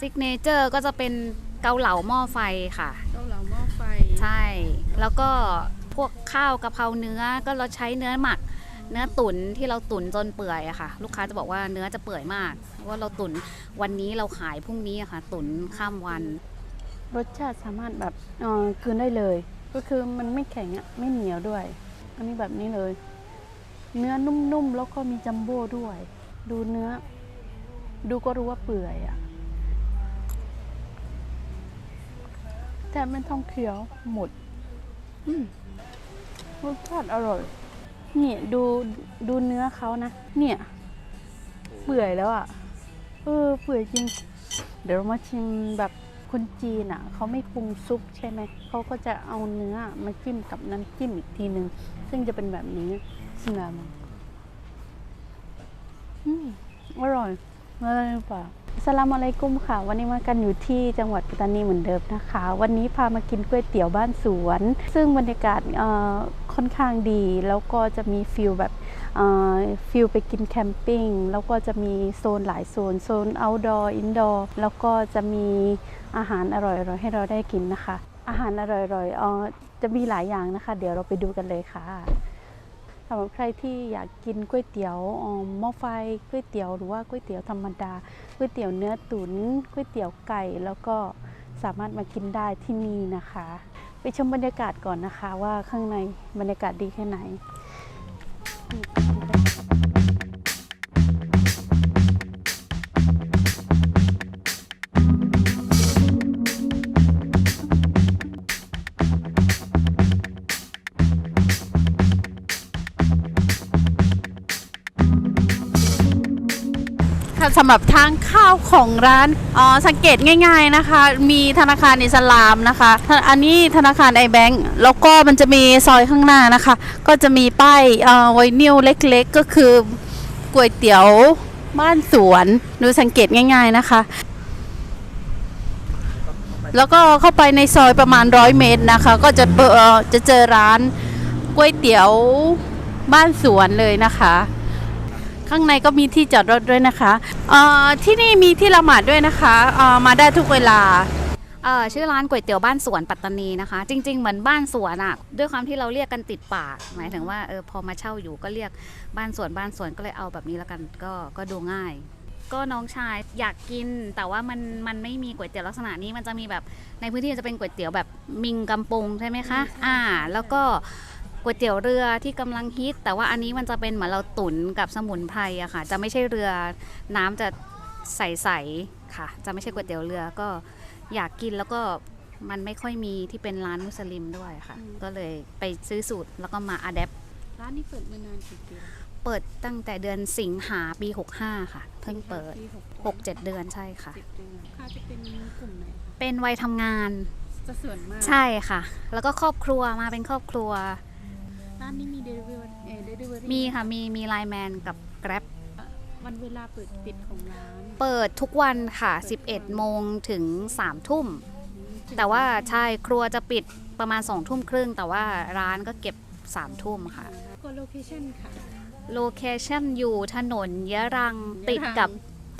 ซิกเนเจอร์ก็จะเป็นเกาเหลาหม้อไฟค่ะ เกาเหลาหม้อไฟใช่ แล้วก็พวกข้าวกะเพราเนื้อก็เราใช้เนื้อหมัก เนื้อตุ๋นที่เราตุ๋นจนเปื่อยอะค่ะ ลูกค้าจะบอกว่าเนื้อจะเปื่อยมากเพราะว่าเราตุ๋นวันนี้เราขายพรุ่งนี้อะค่ะ ตุ๋นข้ามวัน รสชาติสามารถแบบเออกลืนได้เลย ก็คือมันไม่แข็งอะไม่เหนียวด้วย อันนี้แบบนี้เลย เนื้อนุ่มๆแล้วก็มีจัมโบ้ด้วย ดูเนื้อ ดูก็รู้ว่าเปื่อยอะ แต่ไม่ต้องเคี้ยวหมดอืมรสชาติอร่อยเนี่ยดูดูเนื้อเขานะ เนี่ย เปื่อยแล้วอะ เออ เปื่อยจริง เดี๋ยวเรามาชิมแบบคนจีนอะ เขาไม่ปรุงซุปใช่ไหม เขาก็จะเอาเนื้อมาจิ้มกับน้ำจิ้มอีกทีหนึ่ง ซึ่งจะเป็นแบบนี้ชิมแล้วมั้งอืม อร่อยอะไรหรือเปล่า สลามอะไรกุมค่ะ วันนี้มากันอยู่ที่จังหวัดปัตตานีเหมือนเดิมนะคะ วันนี้พามากินก๋วยเตี๋ยวบ้านสวน ซึ่งบรรยากาศค่อนข้างดี แล้วก็จะมีฟิลแบบฟิลไปกินแคมปิ้งแล้วก็จะมีโซนหลายโซน โซน outdoor indoor แล้วก็จะมีอาหารอร่อยๆให้เราได้กินนะคะ อาหารอร่อยๆจะมีหลายอย่างนะคะ เดี๋ยวเราไปดูกันเลยค่ะ สำหรับใครที่อยากกินก๋วยเตี๋ยวหม้อไฟก๋วยเตี๋ยวหรือว่าก๋วยเตี๋ยวธรรมดาก๋วยเตี๋ยวเนื้อตุ๋นก๋วยเตี๋ยวไก่แล้วก็สามารถมากินได้ที่นี่นะคะ ไปชมบรรยากาศก่อนนะคะว่าข้างในบรรยากาศดีแค่ไหน สำหรับทางเข้าวของร้านอ๋อสังเกตง่าย ๆนะคะ มีธนาคารอิสลามนะคะ อันนี้ธนาคารไอแบงก์แล้วก็มันจะมีซอยข้างหน้านะคะ ก็จะมีป้ายออไวนิลเล็กๆ ก็คือก๋วยเตี๋ยวบ้านสวนดูสังเกตง่าย ๆนะคะ แล้วก็เข้าไปในซอยประมาณร้อยเมตรนะคะ ก็จะเอ่อจะเจอร้านก๋วยเตี๋ยวบ้านสวนเลยนะคะ ข้างในก็มีที่จอดรถด้วยนะคะเอ่อที่นี่มีที่ละหมาดด้วยนะคะเอ่อมาได้ทุกเวลาเอ่อชื่อร้านก๋วยเตี๋ยวบ้านสวนปัตตานีนะคะ จริง ๆ เหมือนบ้านสวนอะด้วยความที่เราเรียกกันติดปาก หมายถึงว่าเออพอมาเช่าอยู่ก็เรียกบ้านสวนบ้านสวนก็เลยเอาแบบนี้แล้วกันก็ก็ดูง่าย ก็น้องชายอยากกิน แต่ว่ามันมันไม่มีก๋วยเตี๋ยวลักษณะนี้มันจะมีแบบในพื้นที่จะเป็นก๋วยเตี๋ยวแบบมิงกำปงใช่ไหมคะอ่า แล้วก็ ก๋วยเตี๋ยวเรือที่กำลังฮิต แต่ว่าอันนี้มันจะเป็นเหมือนเราตุ๋นกับสมุนไพรอะค่ะ จะไม่ใช่เรือน้ำจะใสๆค่ะ จะไม่ใช่ก๋วยเตี๋ยวเรือก็อยากกินแล้วก็มันไม่ค่อยมีที่เป็นร้านมุสลิมด้วยค่ะอืมก็เลยไปซื้อสูตรแล้วก็มาอัดแอปร้านนี้เปิดมานานกี่ปีแล้วเปิดตั้งแต่เดือนสิงหาปี 65 ค่ะ เพิ่งเปิดปีหก6-7 เดือนใช่ค่ะเจ็ดเดือนค่าจะเป็นกลุ่มไหนคะเป็นวัยทำงานจะส่วนมากใช่ค่ะ แล้วก็ครอบครัวมาเป็นครอบครัว ร้านนี้มีเดลิเวอรี่เอเดลิเวอรี่มีค่ะมีมีไลน์แมนกับ Grab วันเวลาเปิดปิดของร้าน เปิดทุกวันค่ะ 11 โมงถึง 3 ทุ่ม แต่ว่าใช่ครัวจะปิดประมาณ 2 ทุ่มครึ่ง แต่ว่าร้านก็เก็บ 3 ทุ่มค่ะก็โลเคชั่นค่ะ โลเคชั่นอยู่ถนนยะรังติดกับ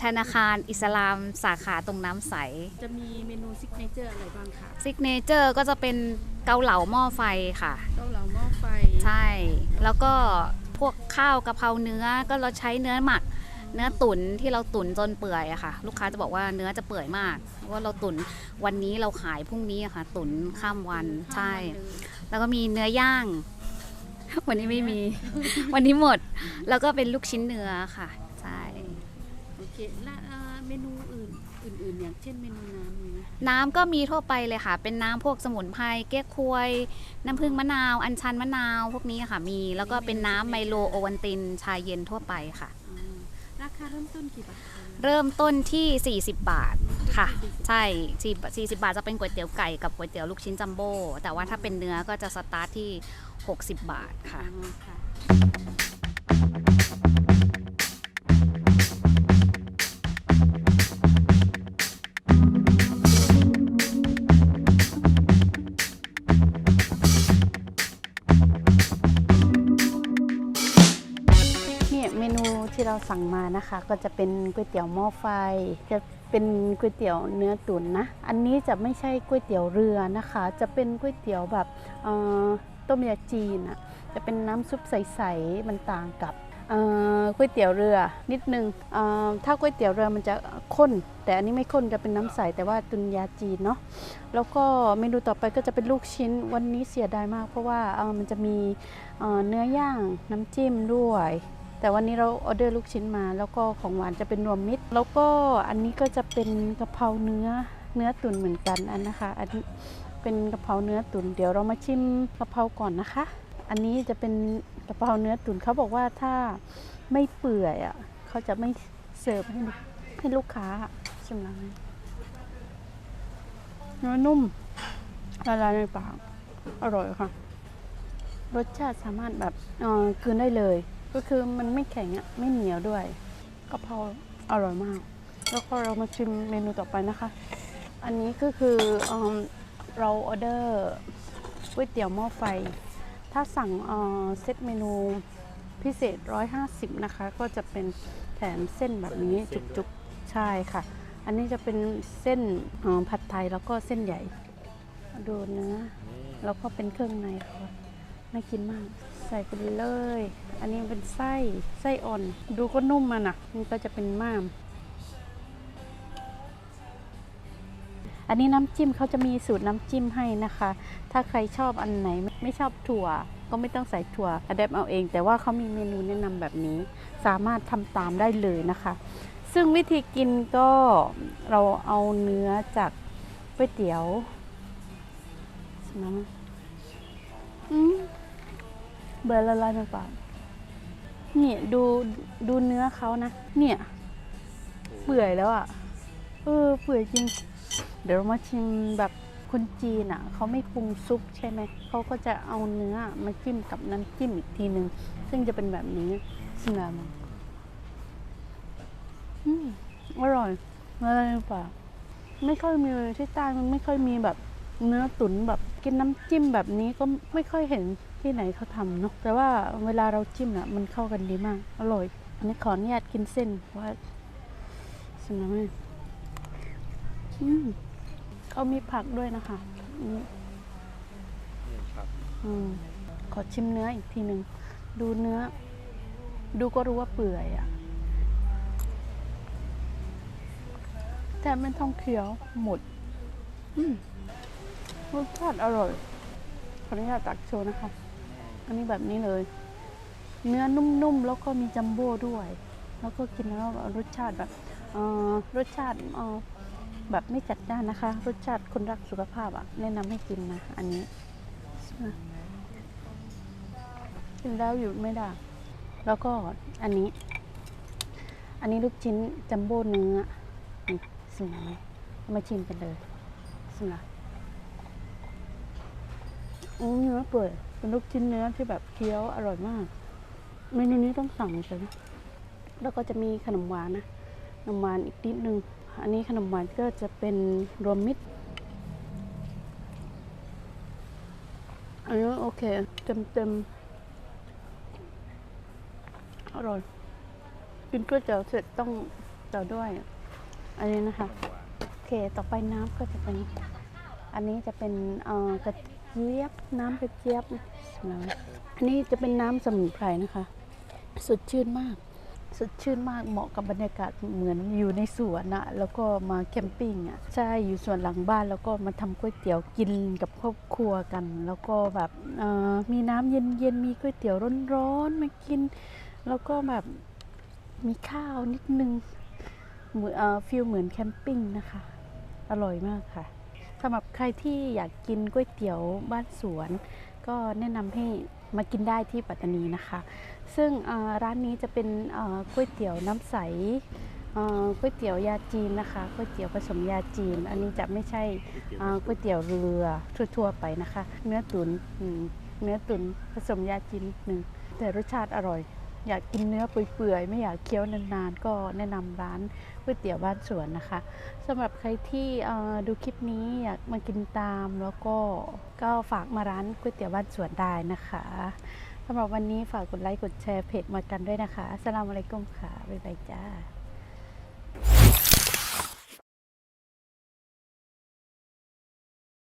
ธนาคารอิสลามสาขาตรงน้ำใส จะมีเมนูซิกเนเจอร์อะไรบ้างคะซิกเนเจอร์ก็จะเป็นเกาเหลาหม้อไฟค่ะ เกาเหลาหม้อไฟ ใช่ แล้วก็พวกข้าวกะเพราเนื้อก็เราใช้เนื้อหมัก เนื้อตุ๋นที่เราตุ๋นจนเปื่อยอะค่ะ ลูกค้าจะบอกว่าเนื้อจะเปื่อยมากเพราะว่าเราตุ๋นวันนี้เราขายพรุ่งนี้อะค่ะ ตุ๋นข้ามวันใช่ แล้วก็มีเนื้อย่างวันนี้ไม่มี วันนี้หมด แล้วก็เป็นลูกชิ้นเนื้อค่ะ ใช่ โอเค และเอ่อเมนูอื่น อื่นๆ อย่างเช่นเมนูน้ำมีไหมน้ำก็มีทั่วไปเลยค่ะ เป็นน้ำพวกสมุนไพรเก๊กควย น้ำผึ้งมะนาว อัญชันมะนาว พวกนี้ค่ะมี แล้วก็เป็นน้ำไมโลโอวันตินชาเย็นทั่วไปค่ะอ่าราคาเริ่มต้นกี่บาทคะเริ่มต้นที่ 40 บาทค่ะ ใช่40 40 บาทจะเป็นก๋วยเตี๋ยวไก่กับก๋วยเตี๋ยวลูกชิ้นจัมโบ้แต่ว่าถ้าเป็นเนื้อก็จะสตาร์ทที่ 60 บาทค่ะอ่าค่ะ สั่งมานะคะ ก็จะเป็นก๋วยเตี๋ยวหม้อไฟ จะเป็นก๋วยเตี๋ยวเนื้อตุ๋นนะ อันนี้จะไม่ใช่ก๋วยเตี๋ยวเรือนะคะ จะเป็นก๋วยเตี๋ยวแบบต้มยาจีนอะจะเป็นน้ำซุปใสๆมันต่างกับก๋วยเตี๋ยวเรือนิดนึงถ้าก๋วยเตี๋ยวเรือมันจะข้น แต่อันนี้ไม่ข้นจะเป็นน้ำใสแต่ว่าตุนยาจีนเนาะแล้วก็เมนูต่อไปก็จะเป็นลูกชิ้นวันนี้เสียดายมาก เพราะว่ามันจะมีเอ่อเนื้อย่างน้ำจิ้มด้วย แต่วันนี้เราออเดอร์ลูกชิ้นมา แล้วก็ของหวานจะเป็นรวมมิตร แล้วก็อันนี้ก็จะเป็นกะเพราเนื้อเนื้อตุ๋นเหมือนกันอันนะคะอันนี้เป็นกะเพราเนื้อตุ๋นเดี๋ยวเรามาชิมกะเพราก่อนนะคะ อันนี้จะเป็นกะเพราเนื้อตุ๋นเขาบอกว่าถ้าไม่เปื่อยอะเขาจะไม่เสิร์ฟให้ให้ลูกค้าชิมแล้วนะเนื้อนุ่มละลายในปากอร่อยค่ะ รสชาติสามารถแบบเอ่อกลืนได้เลย ก็คือมันไม่แข็งอะไม่เหนียวด้วยกะเพราอร่อยมาก แล้วก็เรามาชิมเมนูต่อไปนะคะ อันนี้ก็คือเอิ่มเราออเดอร์ก๋วยเตี๋ยวหม้อไฟ ถ้าสั่งเอ่อเซตเมนูพิเศษ 150 นะคะ ก็จะเป็นแถมเส้นแบบนี้จุกๆ ใช่ค่ะ อันนี้จะเป็นเส้นเอ่อผัดไทยแล้วก็เส้นใหญ่ ดูเนื้อแล้วก็เป็นเครื่องในเขาน่ากินมาก ใส่ไปเลย อันนี้เป็นไส้ไส้อ่อน ดูก็นุ่มมันอะ มันก็จะเป็นม่าม อันนี้น้ำจิ้มเขาจะมีสูตรน้ำจิ้มให้นะคะ ถ้าใครชอบอันไหนไม่ชอบถั่ว ก็ไม่ต้องใส่ถั่วอดแอปเอาเอง แต่ว่าเขามีเมนูแนะนำแบบนี้ สามารถทำตามได้เลยนะคะ ซึ่งวิธีกินก็เราเอาเนื้อจากก๋วยเตี๋ยวใช่ไหมอืม เบอร์ละลายในปากนี่ดูดูเนื้อเขานะ เนี่ย เปื่อยแล้วอะ่ะ เออ เปื่อยจริง เดี๋ยวเรามาชิมแบบคนจีนอะ เขาไม่ปรุงซุปใช่ไหม เขาก็จะเอาเนื้อมาจิ้มกับน้ำจิ้มอีกทีหนึ่ง ซึ่งจะเป็นแบบนี้ชิมแล้วมั้งอืมอร่อยอะไรหรือเปล่าไม่ค่อยมีเลยที่ใต้มันไม่ค่อยมีแบบเนื้อตุ๋นแบบกินน้ำจิ้มแบบนี้ก็ไม่ค่อยเห็น ที่ไหนเขาทำเนาะแต่ว่าเวลาเราจิ้มอะมันเข้ากันดีมาก อร่อย อันนี้ขออนุญาตกินเส้นเพราะว่าชิมแล้วไหมอืมเขามีผักด้วยนะคะอืมขอชิมเนื้ออีกทีหนึ่งดูเนื้อ ดูก็รู้ว่าเปื่อยอะ่ะแต่ไม่ต้องเคี้ยวหมดอืมรสชาติอร่อยขออนุญาตตักโชว์นะคะ อันนี้แบบนี้เลย เนื้อนุ่มๆ แล้วก็มีจัมโบ้ด้วย แล้วก็กินแล้วรสชาติแบบเอ่อรสชาติเอ่อแบบไม่จัดจ้านนะคะ รสชาติคนรักสุขภาพอะ แนะนำให้กินนะ อันนี้ กินแล้วหยุดไม่ได้ แล้วก็อันนี้ อันนี้ลูกชิ้นจัมโบ้เนื้อนี่สิมไหมามาชิมกันเลยสิมละอืมเนื้อเปื่อย เป็นลูกชิ้นเนื้อที่แบบเคี้ยวอร่อยมาก เมนูนี้ต้องสั่งเลยนะแล้วก็จะมีขนมหวานนะขนมหวานอีกนิดนึง อันนี้ขนมหวานก็จะเป็นรวมมิตรอันนี้โอเคเต็มเต็มอร่อยกินก๋วยเตี๋ยวเสร็จต้องต่อด้วย อันนี้นะคะ โอเค ต่อไปน้ำก็จะเป็น อันนี้จะเป็นเอ่อกระ จี๊ยบ น้ำกระเจี๊ยบนะอันนี้จะเป็นน้ำสมุนไพรนะคะ สดชื่นมาก สดชื่นมากเหมาะกับบรรยากาศเหมือนอยู่ในสวนอะแล้วก็มาแคมปิ้งอะใช่อยู่สวนหลังบ้านแล้วก็มาทำก๋วยเตี๋ยวกินกับครอบครัวกัน แล้วก็แบบมีน้ำเย็นๆมีก๋วยเตี๋ยวร้อนๆมากิน แล้วก็แบบมีข้าวนิดนึงเหมือนฟิลเหมือนแคมปิ้งนะคะ อร่อยมากค่ะ สำหรับใครที่อยากกินก๋วยเตี๋ยวบ้านสวน ก็แนะนำให้มากินได้ที่ปัตตานีนะคะ ซึ่งร้านนี้จะเป็นก๋วยเตี๋ยวน้ำใสก๋วยเตี๋ยวยาจีนนะคะก๋วยเตี๋ยวผสมยาจีน อันนี้จะไม่ใช่ก๋วยเตี๋ยวเรือทั่วๆไปนะคะ เนื้อตุนเนื้อตุนผสมยาจีนนิดนึงแต่รสชาติอร่อย อยากกินเนื้อเปื่อยๆไม่อยากเคี้ยวนานๆ ก็แนะนำร้าน ก๋วยเตี๋ยวบ้านสวนนะคะสำหรับใครที่ดูคลิปนี้อยากมากินตามแล้วก็ก็ฝากมาร้านก๋วยเตี๋ยวบ้านสวนได้นะคะสำหรับวันนี้ฝากกดไลค์กดแชร์เพจมากันด้วยนะคะอัสลามอะลัยกุมค่ะบ๊ายบายจ้า